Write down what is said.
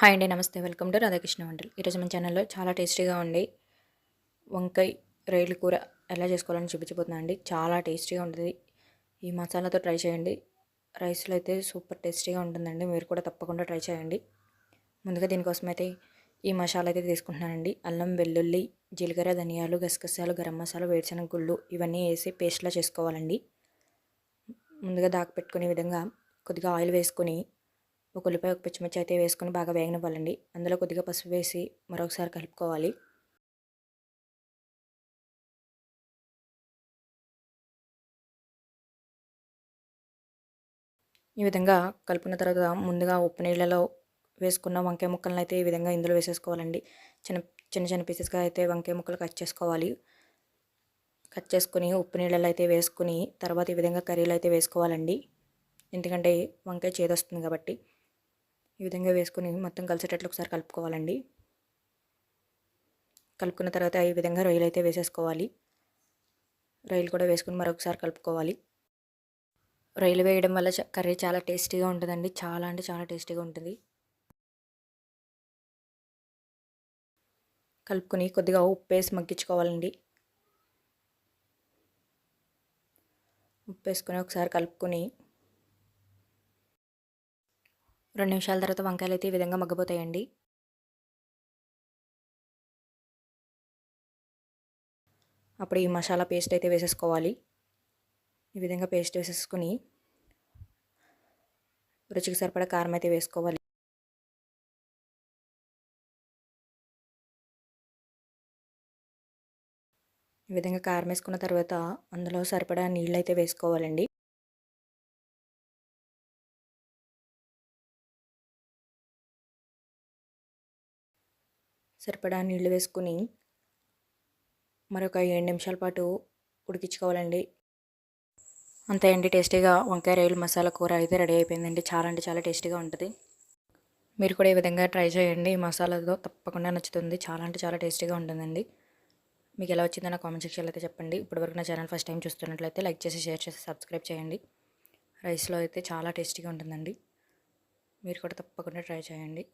Hi అండి నమస్తే. Welcome to Radhakrishna వంటలు. ఈరోజు మన ఛానల్లో చాలా టేస్టీగా ఉండి వంకాయ రైలు కూర ఎలా చేసుకోవాలని చూపించబోతున్నాను అండి. చాలా టేస్టీగా ఉంటుంది. ఈ మసాలాతో ట్రై చేయండి. రైస్లో అయితే సూపర్ టేస్టీగా ఉంటుందండి. మీరు కూడా తప్పకుండా ట్రై చేయండి. ముందుగా దీనికోసం అయితే ఈ మసాలా అయితే తీసుకుంటున్నానండి అల్లం వెల్లుల్లి జీలకర్ర ధనియాలు గసగసాలు గరం మసాలా వేరుశనగ గుళ్ళు ఇవన్నీ వేసి పేస్ట్లా చేసుకోవాలండి. ముందుగా దాకా పెట్టుకునే విధంగా కొద్దిగా ఆయిల్ వేసుకొని ఒక ఉల్లిపాయ ఒక పచ్చిమిర్చి అయితే వేసుకొని బాగా వేగనివ్వాలండి. అందులో కొద్దిగా పసుపు వేసి మరొకసారి కలుపుకోవాలి. ఈ విధంగా కలుపుకున్న తర్వాత ముందుగా ఉప్పు నీళ్ళలో వేసుకున్న వంకాయ ముక్కలను అయితే ఈ విధంగా ఇందులో వేసేసుకోవాలండి. చిన్న చిన్న చిన్న పీసెస్గా అయితే వంకాయ ముక్కలు కట్ చేసుకోవాలి. కట్ చేసుకుని ఉప్పు నీళ్ళలో అయితే వేసుకుని తర్వాత ఈ విధంగా కర్రీలు అయితే వేసుకోవాలండి. ఎందుకంటే వంకాయ చేదొస్తుంది కాబట్టి. ఈ విధంగా వేసుకొని మొత్తం కలిసేటట్లు ఒకసారి కలుపుకోవాలండి. కలుపుకున్న తర్వాత ఈ విధంగా రొయ్యలు అయితే వేసేసుకోవాలి. రొయ్యలు కూడా వేసుకుని మరొకసారి కలుపుకోవాలి. రొయ్యలు వేయడం వల్ల కర్రీ చాలా టేస్టీగా ఉంటుందండి. చాలా అంటే చాలా టేస్టీగా ఉంటుంది. కలుపుకొని కొద్దిగా ఉప్పు వేసి మగ్గించుకోవాలండి. ఉప్పు వేసుకొని ఒకసారి కలుపుకొని రెండు నిమిషాల తర్వాత వంకాయలు అయితే ఈ విధంగా మగ్గిపోతాయండి. అప్పుడు ఈ మసాలా పేస్ట్ అయితే వేసేసుకోవాలి. ఈ విధంగా పేస్ట్ వేసేసుకుని రుచికి సరిపడా కారం అయితే వేసుకోవాలి. ఈ విధంగా కారం వేసుకున్న తర్వాత అందులో సరిపడా నీళ్ళు అయితే వేసుకోవాలండి. సరిపడా నీళ్ళు వేసుకుని మరొక ఏడు నిమిషాల పాటు ఉడికించుకోవాలండి. అంతే అండి టేస్టీగా వంకాయ రైలు మసాలా కూర అయితే రెడీ అయిపోయిందండి. చాలా అంటే చాలా టేస్టీగా ఉంటుంది. మీరు కూడా ఈ విధంగా ట్రై చేయండి. ఈ మసాలాతో తప్పకుండా నచ్చుతుంది. చాలా అంటే చాలా టేస్టీగా ఉంటుందండి. మీకు ఎలా వచ్చిందో నా కామెంట్ సెక్షన్లో అయితే చెప్పండి. ఇప్పటివరకు నా ఛానల్ ఫస్ట్ టైం చూస్తున్నట్లయితే లైక్ చేసి షేర్ చేసి సబ్స్క్రైబ్ చేయండి. రైస్లో అయితే చాలా టేస్టీగా ఉంటుందండి. మీరు కూడా తప్పకుండా ట్రై చేయండి.